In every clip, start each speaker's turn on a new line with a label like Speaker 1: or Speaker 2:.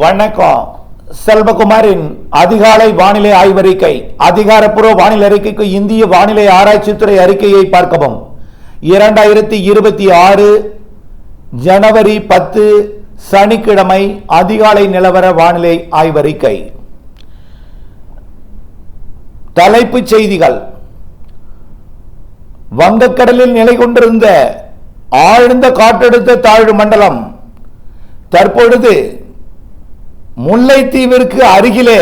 Speaker 1: வணக்கம். செல்வகுமாரின் அதிகாலை வானிலை ஆய்வறிக்கை அதிகாரப்பூர்வ வானிலை அறிக்கைக்கு இந்திய வானிலை ஆராய்ச்சித்துறை அறிக்கையை பார்க்கவும். இரண்டாயிரத்தி இருபத்தி ஆறு ஜனவரி பத்து சனிக்கிழமை அதிகாலை நிலவர வானிலை ஆய்வறிக்கை. தலைப்புச் செய்திகள். வங்கக்கடலில் நிலை கொண்டிருந்த ஆழ்ந்த காற்றழுத்த தாழ்வு மண்டலம் தற்பொழுது முல்லைத்தீவிற்கு அருகிலே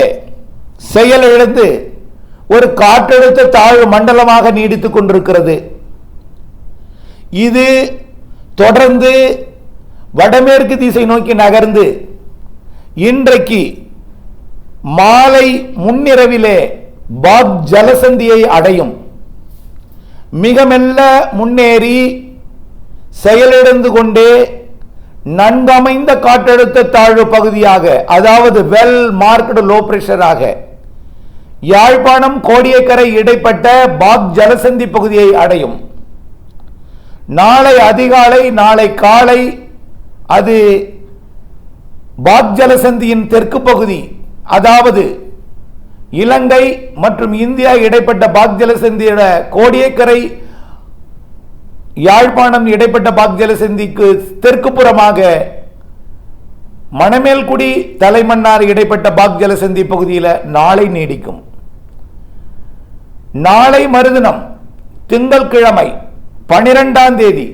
Speaker 1: செயலிழந்து ஒரு காற்றழுத்த தாழ்வு மண்டலமாக நீடித்துக் கொண்டிருக்கிறது. இது தொடர்ந்து வடமேற்கு திசை நோக்கி நகர்ந்து இன்றைக்கு மாலை முன்னிரவிலே பாப் ஜலசந்தியை அடையும். மிக மெல்ல முன்னேறி செயலிழந்து கொண்டே நன்கமைந்த காற்றழுத்த தாழ்வு பகுதியாக அதாவது வெல் மார்க்டு லோ பிரஷராக யாழ்ப்பாணம் கோடியக்கரை இடைப்பட்ட பாக் ஜலசந்தி பகுதியை அடையும். நாளை அதிகாலை நாளை காலை அது பாக் ஜலசந்தியின் தெற்கு பகுதி அதாவது இலங்கை மற்றும் இந்தியா இடைப்பட்ட பாக் ஜலசந்தியோட கோடியக்கரை யாழ்ப்பாணம் இடைப்பட்ட பாக் ஜலசந்திக்கு தெற்கு புறமாக மணமேல்குடி தலைமன்னார் இடைப்பட்ட பாக் ஜலசந்தி பகுதியில் நாளை நீடிக்கும். நாளை மறுதினம் திங்கட்கிழமை பனிரெண்டாம் தேதி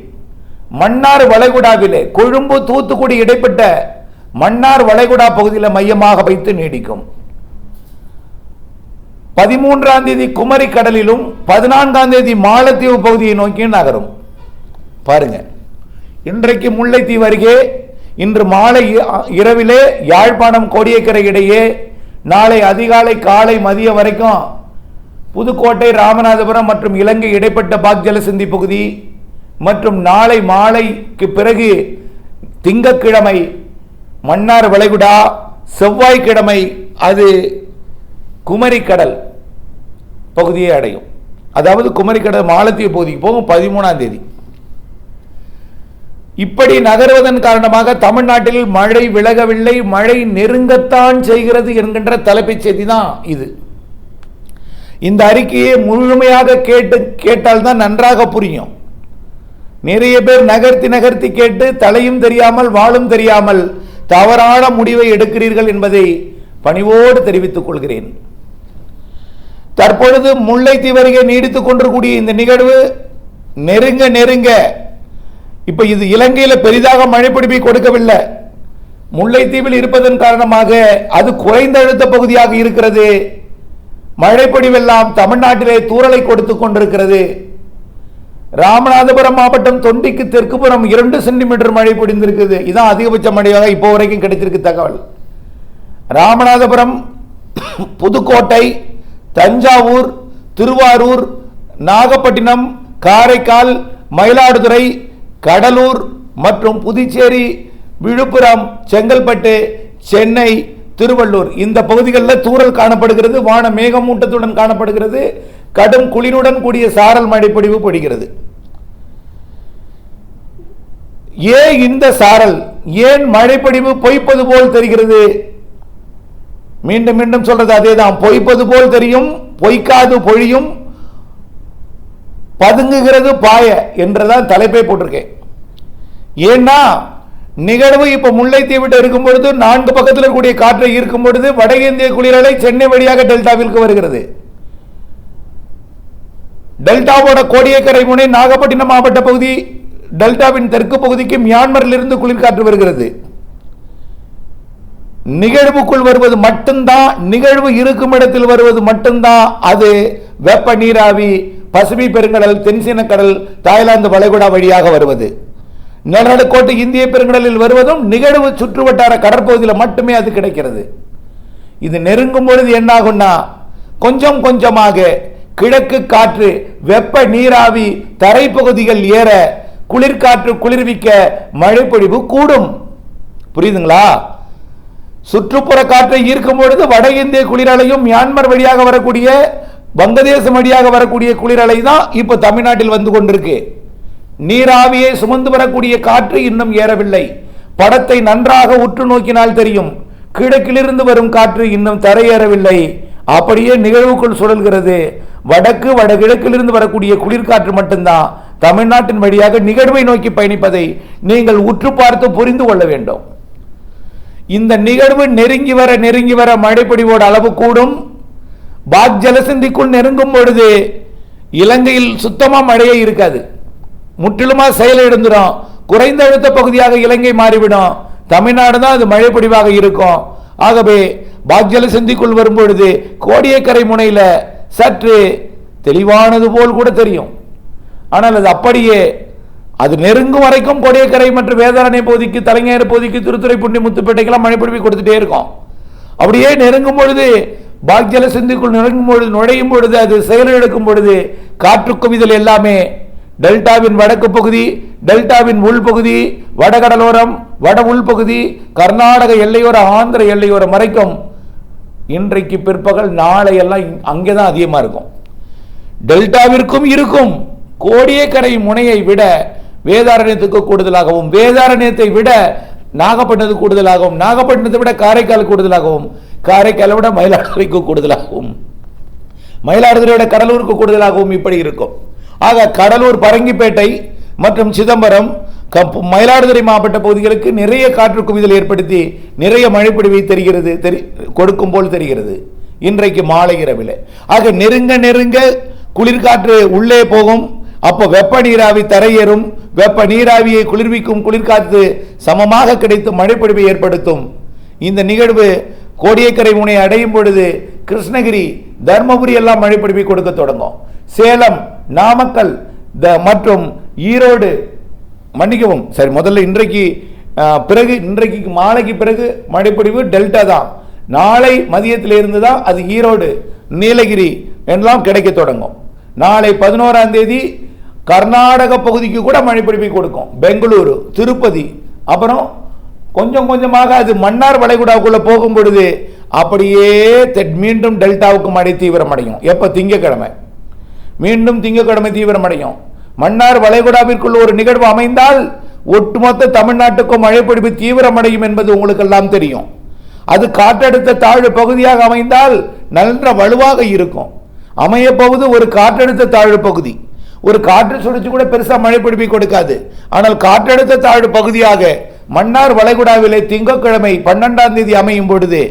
Speaker 1: மன்னார் வளைகுடாவிலே கொழும்பு தூத்துக்குடி இடைப்பட்ட மன்னார் வளைகுடா பகுதியில் மையமாக வைத்து நீடிக்கும். பதிமூன்றாம் தேதி குமரி கடலிலும் பதினான்காம் தேதி மாலத்தீவு பகுதியை நோக்கி நகரும். பாருங்க. இன்றைக்கு முல்லைத்தீவு அருகே இன்று மாலை இரவிலே யாழ்ப்பாணம் கோடியக்கரை இடையே நாளை அதிகாலை காலை மதியம் வரைக்கும் புதுக்கோட்டை ராமநாதபுரம் மற்றும் இலங்கை இடைப்பட்ட பாக் சிந்தி பகுதி மற்றும் நாளை மாலைக்கு பிறகு திங்கட்கிழமை மன்னார் வளைகுடா செவ்வாய்க்கிழமை அது குமரிக்கடல் பகுதியை அடையும். அதாவது குமரிக்கடல் மாலத்தீவு பகுதிக்கு போகும் பதிமூணாம் தேதி. இப்படி நகர்வதன் காரணமாக தமிழ்நாட்டில் மழை விலகவில்லை மழை நெருங்கத்தான் செய்கிறது என்கின்ற தலைப்புச் செய்தி தான் இது. இந்த அறிக்கையை முழுமையாக கேட்டு கேட்டால்தான் நன்றாக புரியும். நிறைய பேர் நகர்த்தி நகர்த்தி கேட்டு தலையும் தெரியாமல் வாழும் தெரியாமல் தவறான முடிவை எடுக்கிறீர்கள் என்பதை பணிவோடு தெரிவித்துக் கொள்கிறேன். தற்பொழுது முல்லைத்தீவு அருகே நீடித்துக் கொண்டிருக்கூடிய இந்த நிகழ்வு நெருங்க நெருங்க இப்போ இது இலங்கையில் பெரிதாக மழைப்பிடிப்பை கொடுக்கவில்லை. முல்லைத்தீவில் இருப்பதன் காரணமாக அது குறைந்த அழுத்த பகுதியாக இருக்கிறது. மழைப்பொடிவெல்லாம் தமிழ்நாட்டிலே தூறலை கொடுத்து கொண்டிருக்கிறது. ராமநாதபுரம் மாவட்டம் தொண்டிக்கு தெற்குப்புறம் இரண்டு சென்டிமீட்டர் மழை பொடிந்திருக்குது இதான் அதிகபட்ச மழையாக இப்போ வரைக்கும் கிடைச்சிருக்கு தகவல். ராமநாதபுரம் புதுக்கோட்டை தஞ்சாவூர் திருவாரூர் நாகப்பட்டினம் காரைக்கால் மயிலாடுதுறை கடலூர் மற்றும் புதுச்சேரி விழுப்புரம் செங்கல்பட்டு சென்னை திருவள்ளூர் இந்த பகுதிகளில் தூறல் காணப்படுகிறது வான மேகமூட்டத்துடன் காணப்படுகிறது கடும் குளிருடன் கூடிய சாரல் மழைப்பொழிவு பொழிகிறது ஏன் இந்த சாரல்? ஏன் மழைப்பொழிவு பொய்ப்பது போல் தெரிகிறது? மீண்டும் மீண்டும் சொல்றது அதேதான். பொய்ப்பது போல் தெரியும் பொய்க்காது பொழியும் பதுங்குகிறது பாய என்றுதான் தலைப்பை போட்டிருக்கேன். ஏன்னா நிகழ்வு இப்ப முல்லைத்தீவிட்ட இருக்கும் பொழுது நான்கு பக்கத்தில் இருக்கக்கூடிய காற்றை ஈர்க்கும் பொழுது வட இந்திய குளிரலை சென்னை வழியாக டெல்டாவிற்கு வருகிறது. டெல்டாவோட கோடியக்கரை முனை நாகப்பட்டினம் மாவட்ட பகுதி டெல்டாவின் தெற்கு பகுதிக்கு மியான்மரிலிருந்து குளிர்காற்று வருகிறது. நிகழ்வுக்குள் வருவது மட்டும்தான் நிகழ்வு இருக்கும் இடத்தில் வருவது மட்டும்தான் அது வெப்ப நீராவி பசுமை பெருங்கடல் தென்சீன கடல் தாய்லாந்து வளைகுடா வழியாக வருவது. நிலநடுக்கோட்டு இந்திய பெருங்கடலில் வருவதும் நிகழ்வு சுற்றுவட்டார கடற்பகுதியில் மட்டுமே அது கிடைக்கிறது. இது நெருங்கும் பொழுது என்னாகும்னா கொஞ்சம் கொஞ்சமாக கிழக்கு காற்று வெப்ப நீராவி தரைப்பகுதிகள் ஏற குளிர்காற்று குளிர்விக்க மழைப்பொழிவு கூடும். புரியுதுங்களா? சுற்றுப்புற காற்றை ஈர்க்கும் பொழுது வட இந்திய குளிரலையும் மியான்மர் வழியாக வரக்கூடிய வங்கதேசம் வழியாக வரக்கூடிய குளிரலை தான் இப்போ தமிழ்நாட்டில் வந்து கொண்டிருக்கு. நீராவியை சுமந்து வரக்கூடிய காற்று இன்னும் ஏறவில்லை. படத்தை நன்றாக உற்று நோக்கினால் தெரியும். கிழக்கிலிருந்து வரும் காற்று இன்னும் தரையேறவில்லை. அப்படியே நிகழ்வுக்குள் சுழல்கிறது. வடக்கு வடகிழக்கிலிருந்து வரக்கூடிய குளிர்காற்று மட்டும்தான் தமிழ்நாட்டின் வழியாக நிகழ்வை நோக்கி பயணிப்பதை நீங்கள் உற்று பார்த்து புரிந்து கொள்ள வேண்டும். இந்த நிகழ்வு நெருங்கி வர நெருங்கி வர மழைப்பொடிவோட அளவு கூடும். பாக் ஜலசந்திக்குள் நெருங்கும் பொழுது இலங்கையில் சுத்தமாக மழையே இருக்காது. முற்றிலுமாக செயலிழந்துடும் குறைந்த அழுத்த பகுதியாக இலங்கை மாறிவிடும். தமிழ்நாடு தான் அது மழைப்பொடிவாக இருக்கும். ஆகவே பாக்ஜல சந்திக்குள் வரும்பொழுது கோடியக்கரை முனையில் சற்று தெளிவானது போல் கூட தெரியும். ஆனால் அது அப்படியே அது நெருங்கும் வரைக்கும் கோடியக்கரை மற்றும் வேதாரண்ய பகுதிக்கு தலைஞர் பகுதிக்கு திருத்துறைப்பூண்டி முத்துப்பேட்டைக்கெல்லாம் மழை பொழிவு கொடுத்துட்டே இருக்கும். அப்படியே நெருங்கும் பொழுது பாக்ஜல சிந்திக்குள் நுழையும் பொழுது நுழையும் பொழுது அது செயலெடுக்கும் பொழுது காற்று குவிதல் எல்லாமே டெல்டாவின் வடக்கு பகுதி டெல்டாவின் உள்பகுதி வடகடலோரம் வட உள்பகுதி கர்நாடக எல்லையோர ஆந்திர எல்லையோரம் வரைக்கும் இன்றைக்கு பிற்பகல் நாளை எல்லாம் அங்கே தான் அதிகமாக இருக்கும். டெல்டாவிற்கும் இருக்கும். கோடியக்கரை முனையை விட வேதாரண்யத்துக்கு கூடுதலாகவும் வேதாரண்யத்தை விட நாகப்பட்டினத்துக்கு கூடுதலாகவும் நாகப்பட்டினத்தை விட காரைக்கால் கூடுதலாகவும் காரைக்காலை விட மயிலாடுதுறைக்கு கூடுதலாகவும். மயிலாடுதுறை விட கடலூருக்கு கூடுதலாகவும் இப்படி இருக்கும். ஆக கடலூர் பரங்கிப்பேட்டை மற்றும் சிதம்பரம் கப்- மயிலாடுதுறை மாவட்ட பகுதிகளுக்கு நிறைய காற்று குவிதல் ஏற்படுத்தி நிறைய மழைப்பிடிவை தெரிகிறது தெரி கொடுக்கும் போல் தெரிகிறது. இன்றைக்கு மாலை இரவில். ஆக நெருங்க நெருங்க குளிர்காற்று உள்ளே போகும். அப்போ வெப்ப நீராவி தரையேறும். வெப்ப நீராவியை குளிர்விக்கும் குளிர்காற்று சமமாக கிடைத்து மழைப்பொழிவை ஏற்படுத்தும். இந்த நிகழ்வு கோடியக்கரை முனை அடையும் பொழுது கிருஷ்ணகிரி தர்மபுரி எல்லாம் மழைப்பொழிவை கொடுக்க தொடங்கும். சேலம் நாமக்கல் த மற்றும் ஈரோடு மன்னிக்கவும் சரி முதல்ல இன்றைக்கு பிறகு இன்றைக்கு மாலைக்கு பிறகு மழைப்பொழிவு டெல்டா தான். நாளை மதியத்தில் இருந்து தான் அது ஈரோடு நீலகிரி எல்லாம் கிடைக்க தொடங்கும். நாளை பதினோராம் தேதி கர்நாடக பகுதிக்கு கூட மழைப்பொழிவை கொடுக்கும். பெங்களூரு திருப்பதி அப்புறம் கொஞ்சம் கொஞ்சமாக அது மன்னார் வளைகுடாவுக்குள்ள போகும் பொழுது அப்படியே மீண்டும் டெல்டாவுக்கு மழை தீவிரமடையும். எப்ப? திங்கக்கிழமை மீண்டும் திங்கட்கிழமை தீவிரமடையும். மன்னார் வளைகுடாவிற்குள் ஒரு நிகழ்வு அமைந்தால் ஒட்டுமொத்த தமிழ்நாட்டுக்கும் மழைப்பொழிவு தீவிரமடையும் என்பது உங்களுக்கெல்லாம் தெரியும். அது காற்றழுத்த தாழ்வு பகுதியாக அமைந்தால் நல்ல வலுவாக இருக்கும். அமைய ஒரு காற்றழுத்த தாழ்வு பகுதி. ஒரு காற்று சுழற்சி கூட பெருசா பிடிப்பை கொடுக்காது. ஆனால் காற்றழுத்த தாழ்வு பகுதியாக மன்னார் வளைகுடாவிலே திங்கட்கிழமை பன்னெண்டாம் தேதி அமையும் பொழுது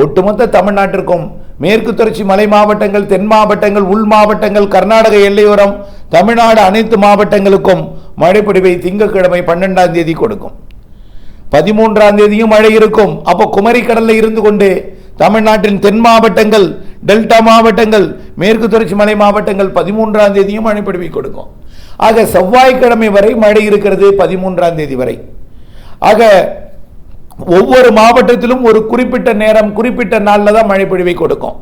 Speaker 1: ஒட்டுமொத்த தமிழ்நாட்டிற்கும் மேற்கு தொடர்ச்சி மலை மாவட்டங்கள் தென் மாவட்டங்கள் உள் மாவட்டங்கள் கர்நாடக எல்லையோரம் தமிழ்நாடு அனைத்து மாவட்டங்களுக்கும் மழைப்பொழிவை திங்கட்கிழமை பன்னெண்டாம் தேதி கொடுக்கும். பதிமூன்றாம் தேதியும் மழை இருக்கும். அப்போ குமரி இருந்து கொண்டு தமிழ்நாட்டின் தென் மாவட்டங்கள் டெல்டா மாவட்டங்கள் மேற்கு தொடர்ச்சி மலை மாவட்டங்கள் பதிமூன்றாம் தேதியும் மழை கொடுக்கும். ஆக செவ்வாய்க்கிழமை வரை மழை இருக்கிறது பதிமூன்றாம் தேதி வரை. ஆக ஒவ்வொரு மாவட்டத்திலும் ஒரு குறிப்பிட்ட நேரம் குறிப்பிட்ட நாளில் தான் மழை பொழிவை கொடுக்கும்.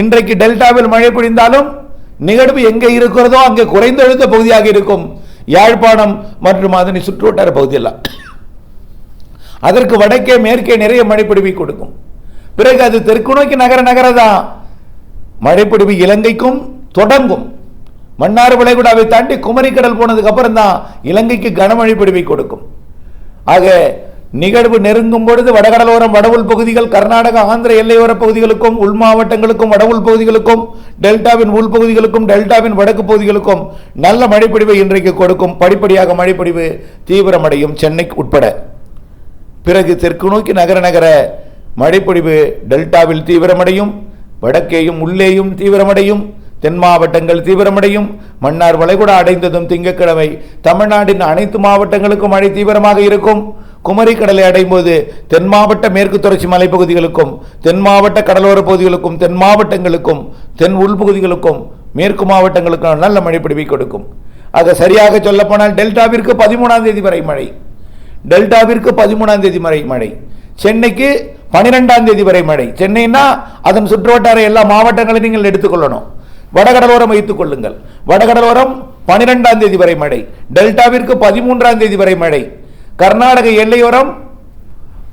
Speaker 1: இன்றைக்கு டெல்டாவில் மழை பொழிந்தாலும் நிகழ்வு எங்கே இருக்கிறதோ அங்கே குறைந்தழுத்த பகுதியாக இருக்கும். யாழ்ப்பாணம் மற்றும் அதனை சுற்றுவட்டார பகுதியெல்லாம். அதற்கு வடக்கே மேற்கே நிறைய மழைப்பிடிவை கொடுக்கும். பிறகு அது தெற்கு நோக்கி நகர நகரதான் மழைப்பிடிவு இலங்கைக்கும் தொடங்கும். மன்னார் வளைகுடாவை தாண்டி குமரிக்கடல் போனதுக்கு அப்புறம் தான் இலங்கைக்கு கனமழை பிடிவை கொடுக்கும். ஆக நிகழ்வு நெருங்கும் பொழுது வடகடலோரம் வடவுள் பகுதிகள் கர்நாடக ஆந்திர எல்லையோர பகுதிகளுக்கும் உள் மாவட்டங்களுக்கும் வடவுள் பகுதிகளுக்கும் டெல்டாவின் உள் பகுதிகளுக்கும் டெல்டாவின் வடக்கு பகுதிகளுக்கும் நல்ல மழைப்பொழிவை இன்றைக்கு கொடுக்கும். படிப்படியாக மழைப்பொழிவு தீவிரமடையும் சென்னை உட்பட. பிறகு தெற்கு நோக்கி நகர நகர மழைப்பொழிவு டெல்டாவில் தீவிரமடையும் வடக்கேயும் உள்ளேயும் தீவிரமடையும். தென் மாவட்டங்கள் தீவிரமடையும். மன்னார் வளைகுடா அடைந்ததும் திங்கட்கிழமை தமிழ்நாட்டின் அனைத்து மாவட்டங்களுக்கும் மழை தீவிரமாக இருக்கும். குமரி கடலை அடையும் போது தென் மாவட்ட மேற்கு தொடர்ச்சி மலைப்பகுதிகளுக்கும் தென் மாவட்ட கடலோர பகுதிகளுக்கும் தென் மாவட்டங்களுக்கும் தென் உள்பகுதிகளுக்கும் மேற்கு மாவட்டங்களுக்கும் நல்ல மழை பிடிவை கொடுக்கும். ஆக சரியாக சொல்லப்போனால் டெல்டாவிற்கு பதிமூணாம் தேதி வரை மழை. டெல்டாவிற்கு பதிமூணாம் தேதி வரை மழை. சென்னைக்கு பனிரெண்டாம் தேதி வரை மழை. சென்னைன்னா அதன் சுற்றுவட்டார எல்லா மாவட்டங்களையும் நீங்கள் எடுத்துக்கொள்ளணும். வடகடலோரம் வைத்துக் கொள்ளுங்கள். வடகடலோரம் பனிரெண்டாம் தேதி வரை மழை. டெல்டாவிற்கு பதிமூன்றாம் தேதி வரை மழை. கர்நாடக எல்லையோரம்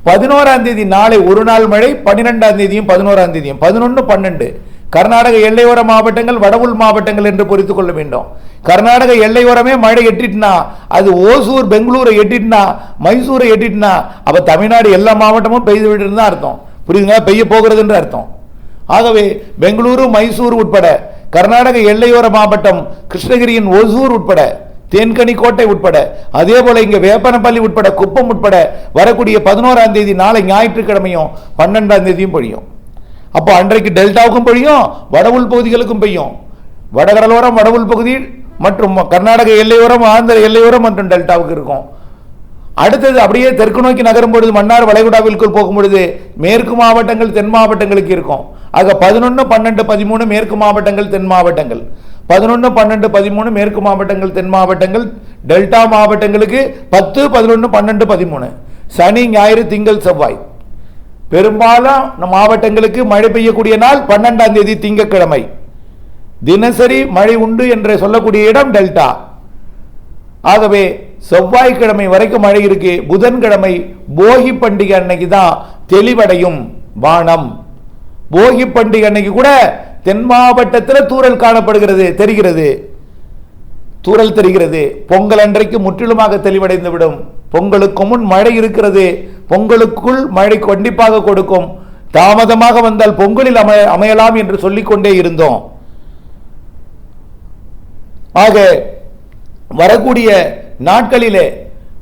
Speaker 1: பதினோராம் தேதி நாளை ஒரு நாள் மழை பன்னிரெண்டாம் தேதியும் பதினோராம் தேதியும். பதினொன்று பன்னெண்டு. கர்நாடக எல்லையோர மாவட்டங்கள் வடவுள் மாவட்டங்கள் என்று புரிந்து கொள்ள வேண்டும். கர்நாடக எல்லையோரமே மழை எட்டிட்டுனா அது ஓசூர் பெங்களூரை எட்டிட்டுனா மைசூரை எட்டிட்டுனா அப்போ தமிழ்நாடு எல்லா மாவட்டமும் பெய்து விட்டு தான் அர்த்தம். புரியுதுங்களா? பெய்ய போகிறதுன்ற அர்த்தம். ஆகவே பெங்களூரு மைசூர் உட்பட கர்நாடக எல்லையோர மாவட்டம் கிருஷ்ணகிரியின் ஒசூர் உட்பட தேன்கனி கோட்டை உட்பட அதே போல இங்க வேப்பனப்பள்ளி உட்பட குப்பம் உட்பட வரக்கூடிய பதினோராம் தேதி நாளை ஞாயிற்றுக்கிழமையும் பன்னெண்டாம் தேதியும் பொழியும். அப்போ அன்றைக்கு டெல்டாவுக்கும் பொழியும் வடவுள் பகுதிகளுக்கும் பெய்யும். வடகடலோரம் வடவுள் பகுதி மற்றும் கர்நாடக எல்லையோரம் ஆந்திர எல்லையோரம் மற்றும் டெல்டாவுக்கு இருக்கும். அடுத்தது அப்படியே தெற்கு நோக்கி நகரும் பொழுது மன்னார் வளைகுடாவிற்குள் போகும் பொழுது மேற்கு மாவட்டங்கள் தென் மாவட்டங்களுக்கு இருக்கும். ஆக பதினொன்று பன்னெண்டு பதிமூணு மேற்கு மாவட்டங்கள் தென் மாவட்டங்கள். பதினொன்று பன்னெண்டு பதிமூணு மேற்கு மாவட்டங்கள் தென் மாவட்டங்கள் டெல்டா மாவட்டங்களுக்கு பத்து பதினொன்று பன்னெண்டு பதிமூணு. சனி ஞாயிறு திங்கள் செவ்வாய். பெரும்பாலும் மாவட்டங்களுக்கு மழை பெய்யக்கூடிய நாள் பன்னெண்டாம் தேதி திங்கக்கிழமை தினசரி மழை உண்டு என்று சொல்லக்கூடிய இடம் டெல்டா. ஆகவே செவ்வாய்க்கிழமை வரைக்கும் மழை இருக்கு. புதன்கிழமை போகி பண்டிகை அன்னைக்கு தான் தெளிவடையும் வானம். போகி பண்டிகை அன்னைக்கு கூட தென் மாவட்டத்தில் தூறல் காணப்படுகிறது தெரிகிறது. தூரல் தெரிகிறது. பொங்கல் அன்றைக்கு முற்றிலுமாக தெளிவடைந்து விடும் பொங்கலுக்கு முன் மழை இருக்கிறது. பொங்கலுக்குள் மழை கண்டிப்பாக கொடுக்கும். தாமதமாக வந்தால் பொங்கலில் அமைய அமையலாம் என்று சொல்லிக்கொண்டே இருந்தோம். ஆக வரக்கூடிய நாட்களிலே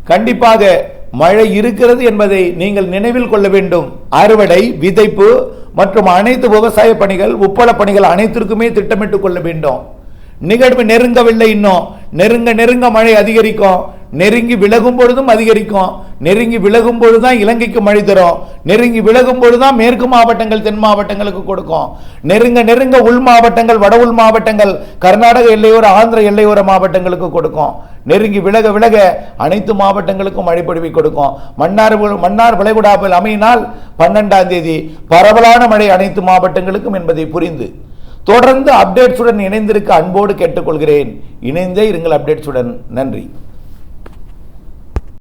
Speaker 1: கண்டிப்பாக மழை இருக்கிறது என்பதை நீங்கள் நினைவில் கொள்ள வேண்டும். அறுவடை விதைப்பு மற்றும் அனைத்து விவசாய பணிகள் உப்பள பணிகள் அனைத்திற்குமே திட்டமிட்டுக் கொள்ள வேண்டும். நிகழ்வு நெருங்கவில்லை இன்னும். நெருங்க நெருங்க மழை அதிகரிக்கும். நெருங்கி விலகும் பொழுதும் அதிகரிக்கும். நெருங்கி விலகும் பொழுதுதான் இலங்கைக்கு மழை தரும். நெருங்கி விலகும் பொழுதுதான் மேற்கு மாவட்டங்கள் தென் மாவட்டங்களுக்கு கொடுக்கும். நெருங்க நெருங்க உள் மாவட்டங்கள் வட உள் மாவட்டங்கள் கர்நாடக எல்லையோர ஆந்திர எல்லையோர மாவட்டங்களுக்கு கொடுக்கும். நெருங்கி விலக விலக அனைத்து மாவட்டங்களுக்கும் மழை பொழிவை கொடுக்கும். மன்னார் மன்னார் விளைகுடாப்பில் அமையினால் பன்னெண்டாம் தேதி பரவலான மழை அனைத்து மாவட்டங்களுக்கும் என்பதை புரிந்து தொடர்ந்து அப்டேட்ஸுடன் இணைந்திருக்க அன்போடு கேட்டுக்கொள்கிறேன். இணைந்தே இருங்கள் அப்டேட்ஸுடன் நன்றி.